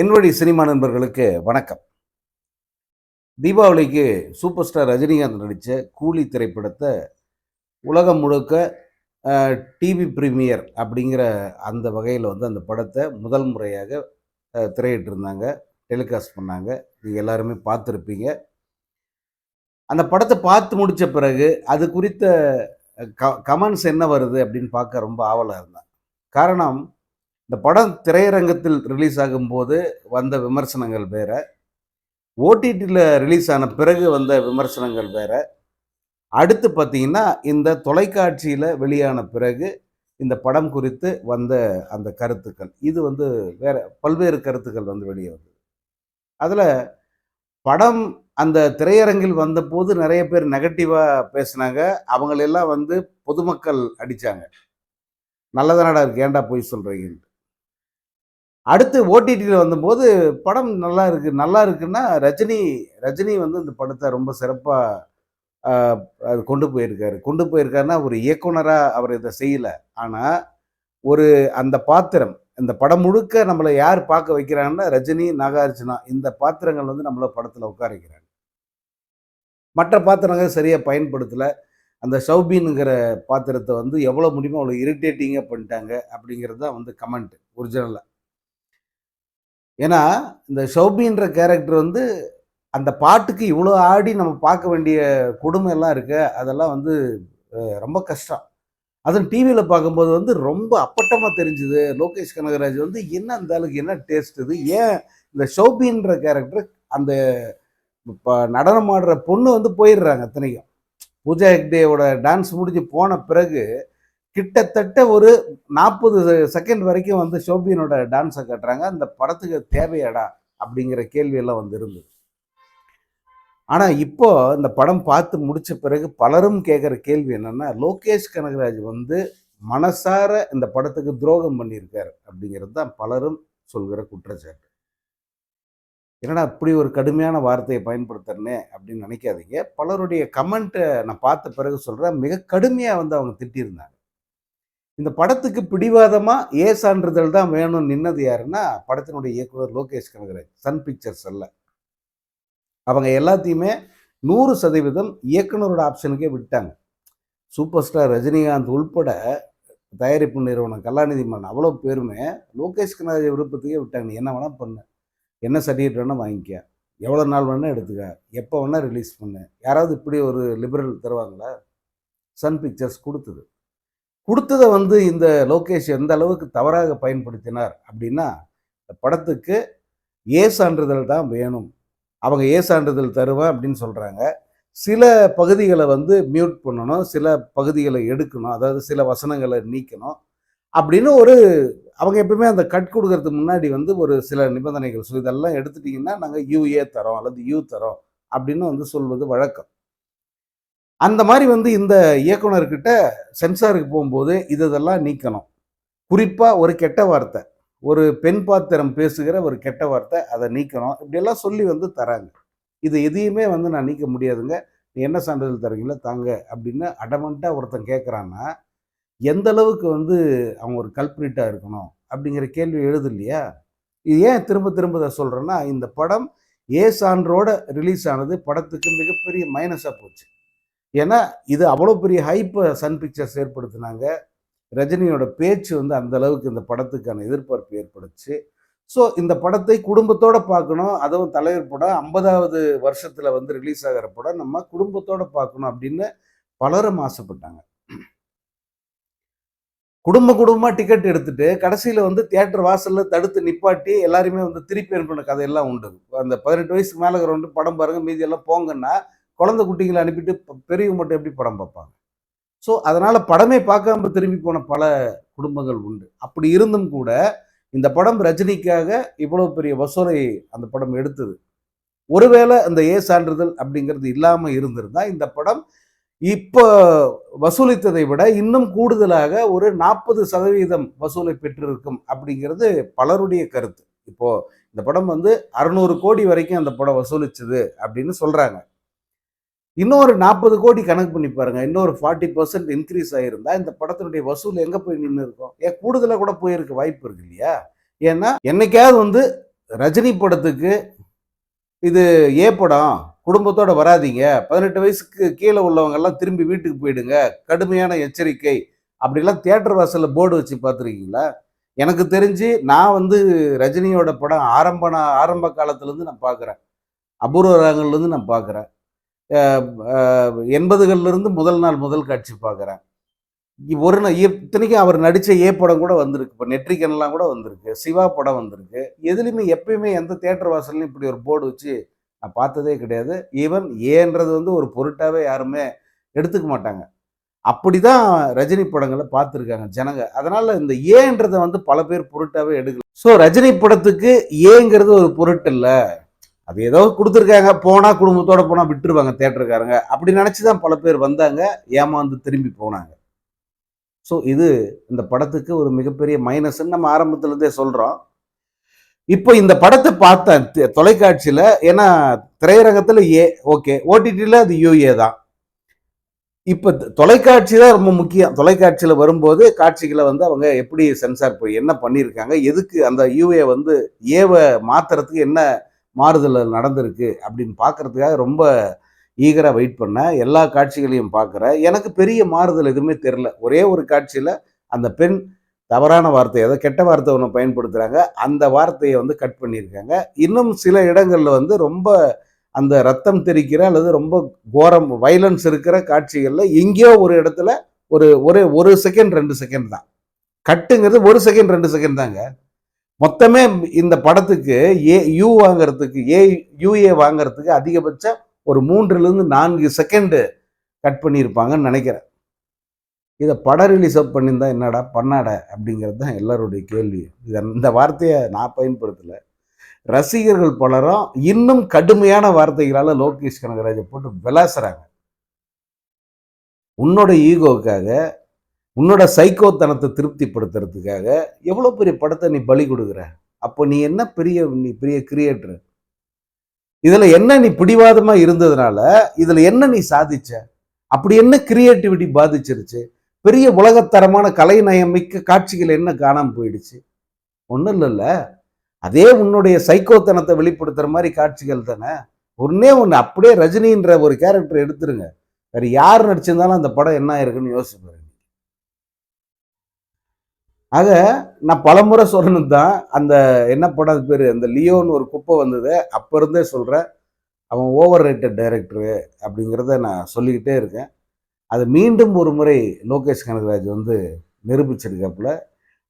என்வழி cinema நண்பர்களுக்கு வணக்கம். தீபாவளிக்கு சூப்பர் ஸ்டார் ரஜினிகாந்த் நடித்த கூலி திரைப்படத்தை உலகம் முழுக்க டிவி ப்ரீமியர் அப்படிங்கிற அந்த வகையில் வந்து அந்த படத்தை முதல் முறையாக திரையிட்டிருந்தாங்க. டெலிகாஸ்ட் பண்ணாங்க. நீங்கள் எல்லாருமே பார்த்துருப்பீங்க. அந்த படத்தை பார்த்து முடித்த பிறகு அது குறித்த க கமெண்ட்ஸ் என்ன வருது அப்படின்னு பார்க்க ரொம்ப ஆவலாக இருந்தேன். காரணம் இந்த படம் திரையரங்கத்தில் ரிலீஸ் ஆகும்போது வந்த விமர்சனங்கள் வேற. ஓடிடியில் ரிலீஸ் ஆன பிறகு வந்த விமர்சனங்கள் வேற. அடுத்து பார்த்தீங்கன்னா இந்த தொலைக்காட்சியில் வெளியான பிறகு இந்த படம் குறித்து வந்த அந்த கருத்துக்கள். இது வந்து வேற பல்வேறு கருத்துக்கள் வந்து வெளியே வந்தது. அதில் படம் அந்த திரையரங்கில் வந்தபோது நிறைய பேர் நெகட்டிவாக பேசினாங்க. அவங்களெல்லாம் வந்து பொதுமக்கள் அடித்தாங்க நல்லதானடா இருக்கு ஏன்டா போய் சொல்கிறீங்கன்ட்டு அடுத்து ஓடிடியில் வந்தபோது படம் நல்லா இருக்கு நல்லா இருக்குன்னா ரஜினி ரஜினி வந்து இந்த படத்தை ரொம்ப சிறப்பாக அது கொண்டு போயிருக்காரு. கொண்டு போயிருக்காருன்னா ஒரு இயக்குனராக அவர் இதை செய்யலை. ஆனால் ஒரு அந்த பாத்திரம் இந்த படம் முழுக்க நம்மளை யார் பார்க்க வைக்கிறாங்கன்னா ரஜினி நாகார்ஜுனா இந்த பாத்திரங்கள் வந்து நம்மளை படத்தில் உட்கார வைக்கிறாங்க. மற்ற பாத்திரங்கள் சரியாக பயன்படுத்தலை. அந்த ஷௌபீனுங்கிற பாத்திரத்தை வந்து எவ்வளோ முடியுமோ அவ்வளோ இரிட்டேட்டிங்காக பண்ணிட்டாங்க அப்படிங்கிறது தான் வந்து கமெண்ட் ஒரிஜினலாக ஏன்னா இந்த ஷௌபின்ற கேரக்டர் வந்து அந்த பாட்டுக்கு இவ்வளோ ஆடி நம்ம பார்க்க வேண்டிய கொடுமை எல்லாம் இருக்கு. அதெல்லாம் வந்து ரொம்ப கஷ்டம். அதுவும் டிவியில் பார்க்கும்போது வந்து ரொம்ப அப்பட்டமாக தெரிஞ்சுது. லோகேஷ் கனகராஜ் வந்து என்ன அந்த அளவுக்கு என்ன டேஸ்ட் இது? ஏன் இந்த ஷோபின்ற கேரக்டர் அந்த இப்போ நடனம் ஆடுற பொண்ணு வந்து போயிடுறாங்க அத்தனைக்கும். பூஜா ஹெக்டேவோட டான்ஸ் முடிஞ்சு போன பிறகு கிட்டத்தட்ட ஒரு நாற்பது செகண்ட் வரைக்கும் வந்து ஷோபியனோட டான்ஸை காட்டுறாங்க. அந்த படத்துக்கு தேவையாடா அப்படிங்கிற கேள்வியெல்லாம் வந்து இருந்தது ஆனால் இப்போ இந்த படம் பார்த்து முடித்த பிறகு பலரும் கேட்குற கேள்வி என்னென்னா லோகேஷ் கனகராஜ் வந்து மனசார இந்த படத்துக்கு துரோகம் பண்ணியிருக்காரு அப்படிங்கிறது தான் பலரும் சொல்கிற குற்றச்சாட்டு. என்னடா இப்படி ஒரு கடுமையான வார்த்தையை பயன்படுத்துறனே அப்படின்னு நினைக்காதீங்க. பலருடைய கமெண்ட்டை நான் பார்த்த பிறகு சொல்கிறேன் மிக கடுமையாக வந்து அவங்க திட்டியிருந்தாங்க. இந்த படத்துக்கு பிடிவாதமாக ஏ சான்றிதழ் தான் வேணும்னு நின்னது யாருன்னா படத்தினுடைய இயக்குனர் லோகேஷ் கனகராஜ் சன் பிக்சர்ஸ் அல்ல. அவங்க எல்லாத்தையுமே நூறு சதவீதம் இயக்குனரோட ஆப்ஷனுக்கே விட்டாங்க. சூப்பர் ஸ்டார் ரஜினிகாந்த் உள்பட தயாரிப்பு நிறுவனம் கலாநிதி மன்னன் அவ்வளோ பேருமே லோகேஷ் கனகராஜ் விருப்பத்துக்கே விட்டாங்க. நீ என்ன வேணால் பண்ணு. என்ன சர்டிஃபிகேட் வேணால் வாங்கிக்க. எவ்வளோ நாள் வேணால் எடுத்துக்க. எப்போ வேணால் ரிலீஸ் பண்ணு. யாராவது இப்படி ஒரு லிபரல் தருவாங்களா? சன் பிக்சர்ஸ் கொடுத்தது. கொடுத்ததை வந்து இந்த லோகேஷ் எந்த அளவுக்கு தவறாக பயன்படுத்தினார் அப்படின்னா இந்த படத்துக்கு ஏ சான்றிதழ் தான் வேணும். அவங்க ஏ சான்றிதழ் தருவேன் அப்படின்னு சொல்கிறாங்க சில பகுதிகளை வந்து மியூட் பண்ணணும் சில பகுதிகளை எடுக்கணும் அதாவது சில வசனங்களை நீக்கணும் அப்படின்னு ஒரு அவங்க எப்பவுமே அந்த கட் கொடுக்கறதுக்கு முன்னாடி வந்து ஒரு சில நிபந்தனைகள். ஸோ இதெல்லாம் எடுத்துட்டிங்கன்னா நாங்கள் யூஏ தரோம் அல்லது யூ தரோம் அப்படின்னு வந்து சொல்வது வழக்கம். அந்த மாதிரி வந்து இந்த இயக்குனர்கிட்ட சென்சாருக்கு போகும்போது இது இதெல்லாம் நீக்கணும். குறிப்பாக ஒரு கெட்ட வார்த்தை ஒரு பெண் பாத்திரம் பேசுகிற ஒரு கெட்ட வார்த்தை அதை நீக்கணும். இப்படியெல்லாம் சொல்லி வந்து தராங்க. இது எதையுமே வந்து நான் நீக்க முடியாதுங்க. நீ என்ன சான்றிதழ் தரீங்களோ தாங்க அப்படின்னு அடமெண்ட்டாக ஒருத்தன் கேட்குறான்னா எந்த அளவுக்கு வந்து அவங்க ஒரு கல்பிரிட்டாக இருக்கணும்? அப்படிங்கிற கேள்வி எழுது இல்லையா? இது ஏன் திரும்ப திரும்ப இதை சொல்கிறேன்னா இந்த படம் ஏ சான்றோட ரிலீஸ் ஆனது படத்துக்கு மிகப்பெரிய மைனஸாக போச்சு. ஏன்னா இது அவ்வளோ பெரிய ஹைப்பை சன் பிக்சர்ஸ் ஏற்படுத்தினாங்க. ரஜினியோட பேச்சு வந்து அந்த அளவுக்கு இந்த படத்துக்கான எதிர்பார்ப்பு ஏற்படுச்சு. ஸோ இந்த படத்தை குடும்பத்தோட பார்க்கணும். அதுவும் தலைவர் படம் ஐம்பதாவது வருஷத்தில் வந்து ரிலீஸ் ஆகிற படம். நம்ம குடும்பத்தோட பார்க்கணும் அப்படின்னு பலரும் ஆசைப்பட்டாங்க. குடும்ப குடும்பமாக டிக்கெட் எடுத்துட்டு கடைசியில் வந்து தியேட்டர் வாசலில் தடுத்து நிப்பாட்டி எல்லாருமே வந்து திருப்பி அனுப்பின கதையெல்லாம் உண்டு. அந்த பதினெட்டு வயசுக்கு மேலே இருக்கிறவங்க படம் பாருங்க மீதியெல்லாம் போங்கன்னா குழந்தை குட்டிங்களை அனுப்பிட்டு பெரியவங்க மட்டும் எப்படி படம் பார்ப்பாங்க? ஸோ அதனால் படமே பார்க்காம திரும்பி போன பல குடும்பங்கள் உண்டு. அப்படி இருந்தும் கூட இந்த படம் ரஜினிக்காக இவ்வளோ பெரிய வசூலை அந்த படம் எடுத்தது. ஒருவேளை அந்த ஏ சான்றிதழ் அப்படிங்கிறது இல்லாமல் இருந்திருந்தா இந்த படம் இப்போ வசூலித்ததை விட இன்னும் கூடுதலாக ஒரு நாற்பது சதவீதம் வசூலை பெற்றிருக்கும் அப்படிங்கிறது பலருடைய கருத்து. இப்போ இந்த படம் வந்து அறுநூறு கோடி வரைக்கும் அந்த படம் வசூலிச்சது அப்படின்னு சொல்றாங்க. இன்னொரு நாற்பது கோடி கணக்கு பண்ணி பாருங்க. இன்னொரு ஃபார்ட்டி பர்சன்ட் இன்க்ரீஸ் ஆகியிருந்தா இந்த படத்தினுடைய வசூல் எங்கே போய் நின்று இருக்கும்? ஏன் கூடுதலாக கூட போயிருக்க வாய்ப்பு இருக்கு இல்லையா? ஏன்னா என்னைக்காவது வந்து ரஜினி படத்துக்கு இது ஏ படம் குடும்பத்தோட வராதீங்க. பதினெட்டு வயசுக்கு கீழே உள்ளவங்கெல்லாம் திரும்பி வீட்டுக்கு போயிடுங்க. கடுமையான எச்சரிக்கை. அப்படிலாம் தியேட்டர் வாசலில் போர்டு வச்சு பார்த்துருக்கீங்களா? எனக்கு தெரிஞ்சு நான் வந்து ரஜினியோட படம் ஆரம்ப ஆரம்ப காலத்துலேருந்து நான் பார்க்குறேன். அபூர்வ ராகங்கள்லேருந்து நான் பார்க்குறேன். எண்பதுகள்லேருந்து முதல் நாள் முதல் காட்சி பார்க்குறேன். ஒரு நாள் இத்தனைக்கும் அவர் நடித்த ஏ படம் கூட வந்திருக்கு. இப்போ நெட்ரிகன்லாம் கூட வந்திருக்கு. சிவா படம் வந்திருக்கு. எதுலேயுமே எப்பயுமே எந்த தேட்டர் வாசல்லையும் இப்படி ஒரு போர்டு வச்சு நான் பார்த்ததே கிடையாது. ஈவன் ஏன்றது வந்து ஒரு பொருட்டாகவே யாருமே எடுத்துக்க மாட்டாங்க. அப்படி தான் ரஜினி படங்களை பார்த்துருக்காங்க ஜனங்க. அதனால் இந்த ஏன்றதை வந்து பல பேர் பொருட்டாகவே எடுக்கல. ஸோ ரஜினி படத்துக்கு ஏங்கிறது ஒரு பொருட்டு இல்லை. அது ஏதோ கொடுத்துருக்காங்க போனால் குடும்பத்தோடு போனால் விட்டுருவாங்க தேட்டருக்காரங்க அப்படி நினச்சி தான் பல பேர் வந்தாங்க ஏமாந்து திரும்பி போனாங்க. ஸோ இது இந்த படத்துக்கு ஒரு மிகப்பெரிய மைனஸ்ன்னு நம்ம ஆரம்பத்துலேருந்தே சொல்கிறோம் இப்போ இந்த படத்தை பார்த்தேன் தொலைக்காட்சியில் ஏன்னா திரையரங்கத்தில் ஏ ஓகே ஓடிடியில் அது யூஏ தான். இப்போ தொலைக்காட்சி தான் ரொம்ப முக்கியம். தொலைக்காட்சியில் வரும்போது காட்சிகளை வந்து அவங்க எப்படி சென்சார் போய் என்ன பண்ணியிருக்காங்க எதுக்கு அந்த யூஏ வந்து ஏவை மாத்துறதுக்கு என்ன மாறுதல் நடந்திருக்கு அப்படின்னு பார்க்கறதுக்காக ரொம்ப ஈகராக வெயிட் பண்ணேன் எல்லா காட்சிகளையும் பார்க்குறேன் எனக்கு பெரிய மாறுதல் எதுவுமே தெரில ஒரே ஒரு காட்சியில் அந்த பெண் தவறான வார்த்தை ஏதோ கெட்ட வார்த்தை ஒன்று பயன்படுத்துகிறாங்க அந்த வார்த்தையை வந்து கட் பண்ணியிருக்காங்க. இன்னும் சில இடங்களில் வந்து ரொம்ப அந்த ரத்தம் தெரிக்கிற அல்லது ரொம்ப கோரம் வைலன்ஸ் இருக்கிற காட்சிகளில் எங்கேயோ ஒரு இடத்துல ஒரு ஒரு ஒரு செகண்ட் ரெண்டு செகண்ட் தான். கட்டுங்கிறது ஒரு செகண்ட் ரெண்டு செகண்ட் தாங்க. மொத்தமே இந்த படத்துக்கு ஏ யூ வாங்குறதுக்கு ஏ யூஏ வாங்குறதுக்கு அதிகபட்சம் ஒரு மூன்றுலேருந்து நான்கு செகண்டு கட் பண்ணியிருப்பாங்கன்னு நினைக்கிறேன். இதை படம் ரிலீஸ் அப் பண்ணியிருந்தா என்னடா பண்ணாட அப்படிங்கிறது தான் எல்லாருடைய கேள்வி. இதை இந்த வார்த்தையை நான் பயன்படுத்தலை. ரசிகர்கள் பலரும் இன்னும் கடுமையான வார்த்தைகளால் லோகேஷ் கனகராஜை போட்டு விளாசுறாங்க. உன்னோட ஈகோவுக்காக உன்னோட சைக்கோத்தனத்தை திருப்திப்படுத்துறதுக்காக எவ்வளோ பெரிய படத்தை நீ பலி கொடுக்குற? அப்போ நீ என்ன பெரிய நீ பெரிய கிரியேட்டர் இதில் என்ன நீ பிடிவாதமாக இருந்ததுனால இதில் என்ன நீ சாதிச்ச? அப்படி என்ன கிரியேட்டிவிட்டி பாதிச்சிருச்சு? பெரிய உலகத்தரமான கலைநயம் மிக்க காட்சிகள் என்ன காணாமல் போயிடுச்சு? ஒன்றும் இல்லைல்ல. அதே உன்னுடைய சைக்கோத்தனத்தை வெளிப்படுத்துகிற மாதிரி காட்சிகள் தானே? ஒன்னே ஒன்று அப்படியே ரஜினின்ற ஒரு கேரக்டர் எடுத்துருங்க. வேறு யார் நடிச்சிருந்தாலும் அந்த படம் என்ன இருக்குன்னு யோசிப்பாரு ஆக நான் பலமுறை சொல்லணும் தான் அந்த என்ன படம் பேர்? அந்த லியோன்னு ஒரு குப்பை வந்தது. அப்போ இருந்தே சொல்கிறேன் அவன் ஓவர் ரேட்டட் டைரக்டரு அப்படிங்கிறத நான் சொல்லிக்கிட்டே இருக்கேன். அது மீண்டும் ஒரு முறை லோகேஷ் கனகராஜ் வந்து நிரூபிச்சிருக்காப்புல.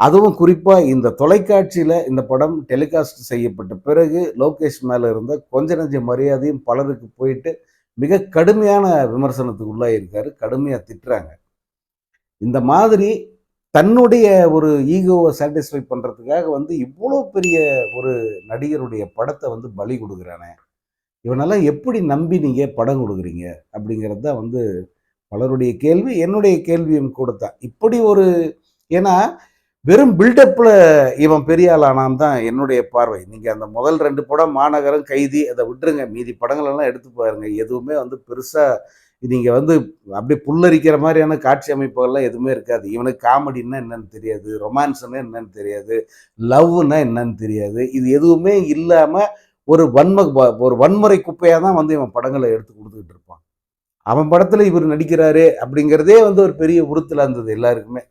அதுவும் குறிப்பாக இந்த தொலைக்காட்சியில் இந்த படம் டெலிகாஸ்ட் செய்யப்பட்ட பிறகு லோகேஷ் மேலே இருந்த கொஞ்ச நஞ்ச மரியாதையும் பலருக்கு போயிட்டு மிக கடுமையான விமர்சனத்துக்கு உள்ளாயிருக்காரு. கடுமையாக திட்டுறாங்க. இந்த மாதிரி தன்னுடைய ஒரு ஈகோவை சாட்டிஸ்ஃபை பண்ணுறதுக்காக வந்து இவ்வளோ பெரிய ஒரு நடிகருடைய படத்தை வந்து பலி கொடுக்குறானே. இவனெல்லாம் எப்படி நம்பி நீங்கள் படம் கொடுக்குறீங்க? அப்படிங்கிறது தான் வந்து பலருடைய கேள்வி என்னுடைய கேள்வியும் கூட தான் இப்படி ஒரு ஏன்னா வெறும் பில்டப்பில் இவன் பெரிய ஆளானான் தான் என்னுடைய பார்வை. நீங்கள் அந்த முதல் ரெண்டு படம் மாநகரம் கைதி அதை விட்டுருங்க. மீதி படங்கள் எல்லாம் எடுத்து பாருங்கள் எதுவுமே வந்து பெருசாக நீங்கள் வந்து அப்படியே புல்லரிக்கிற மாதிரியான காட்சி அமைப்புகள்லாம் எதுவுமே இருக்காது. இவனுக்கு காமெடின்னா என்னன்னு தெரியாது ரொமான்ஸ்னா என்னன்னு தெரியாது லவ்னா என்னன்னு தெரியாது. இது எதுவுமே இல்லாமல் ஒரு வன்ம ஒரு வன்முறை குப்பையாக தான் வந்து இவன் படங்களை எடுத்து கொடுத்துக்கிட்டு இருப்பான். அவன் படத்தில் இவர் நடிக்கிறாரு அப்படிங்கிறதே வந்து ஒரு பெரிய உறுத்தில் இருந்தது எல்லாருக்குமே.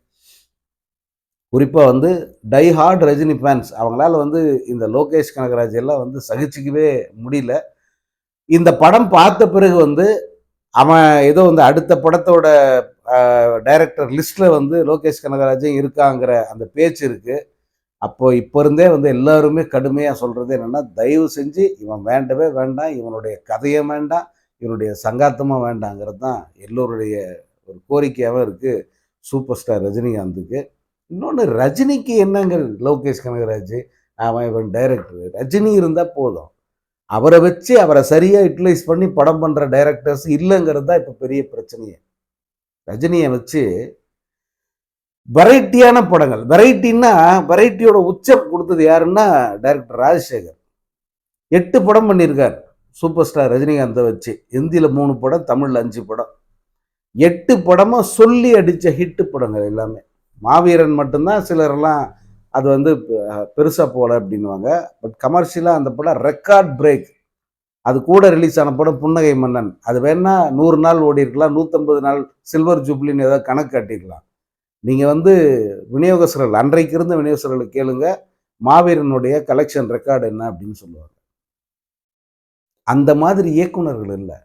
குறிப்பாக வந்து டை ஹார்ட் ரஜினி ஃபேன்ஸ் அவங்களால வந்து இந்த லோகேஷ் கனகராஜ் எல்லாம் வந்து சகிச்சிக்கவே முடியல. இந்த படம் பார்த்த பிறகு வந்து அவன் ஏதோ வந்து அடுத்த படத்தோட டைரக்டர் லிஸ்ட்டில் வந்து லோகேஷ் கனகராஜும் இருக்காங்கிற அந்த பேச்சு இருக்குது அப்போது இப்போ இருந்தே வந்து எல்லாருமே கடுமையாக சொல்கிறது என்னென்னா தயவு செஞ்சு இவன் வேண்டவே வேண்டாம் இவனுடைய கதையும் வேண்டாம் இவனுடைய சங்காத்தமும் வேண்டாங்கிறது தான் எல்லோருடைய ஒரு கோரிக்கையாகவும் இருக்குது சூப்பர் ஸ்டார் ரஜினிகாந்துக்கு. இன்னொன்று ரஜினிக்கு என்னங்க லோகேஷ் கனகராஜ்? அவன் இவன் டைரக்டர் ரஜினி இருந்தால் போதும். அவரை வச்சு அவரை சரியாக யூட்டிலைஸ் பண்ணி படம் பண்ணுற டைரக்டர்ஸ் இல்லைங்கிறது தான் இப்போ பெரிய பிரச்சனையே. ரஜினியை வச்சு வெரைட்டியான படங்கள். வெரைட்டின்னா வெரைட்டியோட உச்சம் கொடுத்தது யாருன்னா டைரக்டர் ராஜசேகர். எட்டு படம் பண்ணியிருக்கார். சூப்பர் ஸ்டார் ரஜினிகாந்தை வச்சு. ஹிந்தியில் மூணு படம் தமிழில் அஞ்சு படம். எட்டு படமும் சொல்லி அடித்த ஹிட்டு படங்கள் எல்லாமே. மாவீரன் மட்டும்தான் சிலரெல்லாம் அது வந்து பெருசாக போகல அப்படின்வாங்க பட் கமர்ஷியலாக அந்த படம் ரெக்கார்ட் பிரேக் அது கூட ரிலீஸ் ஆன படம் புன்னகை மன்னன். அது வேணா நூறு நாள் ஓடி இருக்கலாம் நூற்றம்பது நாள் சில்வர் ஜூப்ளின்னு ஏதாவது கணக்கு காட்டியிருக்கலாம். நீங்கள் வந்து விநியோகஸ்தர்கள் அன்றைக்கு இருந்த விநியோகஸ்தர்களை கேளுங்க. மாவீரனுடைய கலெக்ஷன் ரெக்கார்டு என்ன அப்படின்னு சொல்லுவாங்க. அந்த மாதிரி இயக்குனர்கள் இல்லை.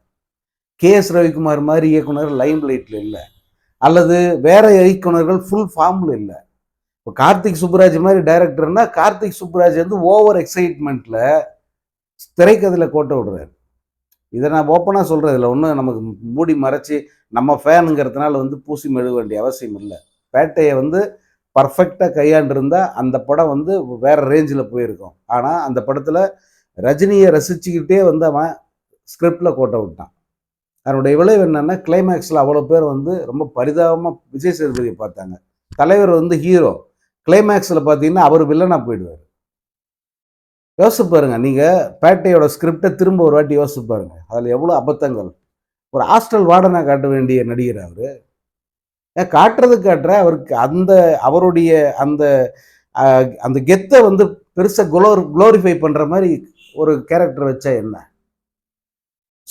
கே எஸ் ரவிக்குமார் மாதிரி இயக்குனர் லைம் லைட்டில் இல்லை. அல்லது வேற இயக்குனர்கள் ஃபுல் ஃபார்மில் இல்லை. இப்போ கார்த்திக் சுப்புராஜ் மாதிரி டைரக்டர்னா கார்த்திக் சுப்புராஜ் வந்து ஓவர் எக்ஸைட்மெண்ட்டில் திரைக்கதையில் கோட்டை விடுறாரு. இதை நான் ஓப்பனாக சொல்கிறேன் இதில் ஒன்றும் நமக்கு மூடி மறைச்சி நம்ம ஃபேனுங்கிறதுனால வந்து பூசி மெழுக வேண்டிய அவசியம் இல்லை. பேட்டையை வந்து பர்ஃபெக்டாக கையாண்டிருந்தா அந்த படம் வந்து வேற ரேஞ்சில் போயிருக்கும். ஆனால் அந்த படத்தில் ரஜினியை ரசிச்சுக்கிட்டே வந்து அவன் ஸ்கிரிப்டில் கோட்டை விட்டான். அதனுடைய விளைவு என்னென்னா கிளைமேக்ஸில் அவ்வளோ பேர் வந்து ரொம்ப பரிதாபமாக விஜய் சேதுபதியை பார்த்தாங்க. தலைவர் வந்து ஹீரோ கிளைமேக்ஸில் பார்த்தீங்கன்னா அவர் வில்லனாக போயிடுவார். யோசிச்சு பாருங்க நீங்கள் பேட்டையோட ஸ்கிரிப்டை திரும்ப ஒரு வாட்டி யோசிச்சு பாருங்க. அதில் எவ்வளோ அபத்தங்கள். ஒரு ஹாஸ்டல் வார்டனாக காட்ட வேண்டிய நடிகர் அவர். ஏன் காட்டுறது காட்டுற அவருக்கு அந்த அவருடைய அந்த அந்த கெத்தை வந்து பெருசாக குளோர் குளோரிஃபை பண்ணுற மாதிரி ஒரு கேரக்டர் வச்சா என்ன?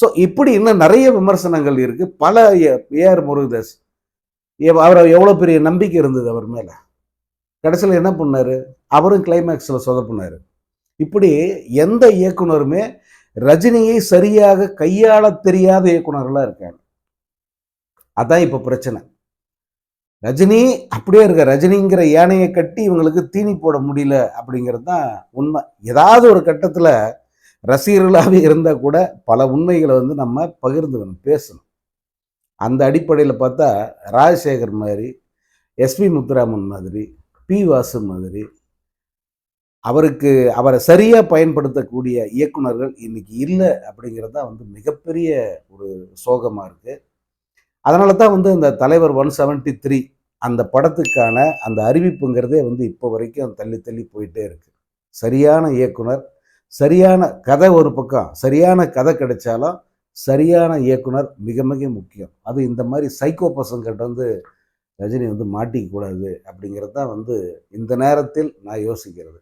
ஸோ இப்படி இன்னும் நிறைய விமர்சனங்கள் இருக்குது பல ஏஆர் முருகதாஸ். எவ்- அவர் எவ்வளோ பெரிய நம்பிக்கை இருந்தது அவர் மேலே? கடைசியில் என்ன பண்ணார்? அவரும் கிளைமேக்ஸில் சொதப்பினாரு இப்படி எந்த இயக்குனருமே ரஜினியை சரியாக கையாள தெரியாத இயக்குனர்களாக இருக்காங்க. அதான் இப்போ பிரச்சனை. ரஜினி அப்படியே இருக்க ரஜினிங்கிற யானையை கட்டி இவங்களுக்கு தீனி போட முடியல அப்படிங்கிறது தான் உண்மை. ஏதாவது ஒரு கட்டத்தில் ரசிகர்களாகவே இருந்தால் கூட பல உண்மைகளை வந்து நம்ம பகிர்ந்துக்கணும் பேசணும். அந்த அடிப்படையில் பார்த்தா ராஜசேகர் மாதிரி எஸ்பி முத்துராமன் மாதிரி பி வாசு மாதிரி அவருக்கு அவரை சரியாக பயன்படுத்தக்கூடிய இயக்குனர்கள் இன்னைக்கு இல்லை அப்படிங்கிறது தான் வந்து மிகப்பெரிய ஒரு சோகமாக இருக்குது அதனால தான் வந்து இந்த தலைவர் ஒன் செவன்ட்டி த்ரீ அந்த படத்துக்கான அந்த அறிவிப்புங்கிறதே வந்து இப்போ வரைக்கும் தள்ளி தள்ளி போயிட்டே இருக்குது சரியான இயக்குனர் சரியான கதை ஒரு பக்கம் சரியான கதை கிடைச்சாலும் சரியான இயக்குனர் மிக மிக முக்கியம். அது இந்த மாதிரி சைக்கோ பசங்கிட்ட வந்து ரஜினி வந்து மாட்டிக்க கூடாது அப்படிங்கிறது தான் வந்து இந்த நேரத்தில் நான் யோசிக்கிறது.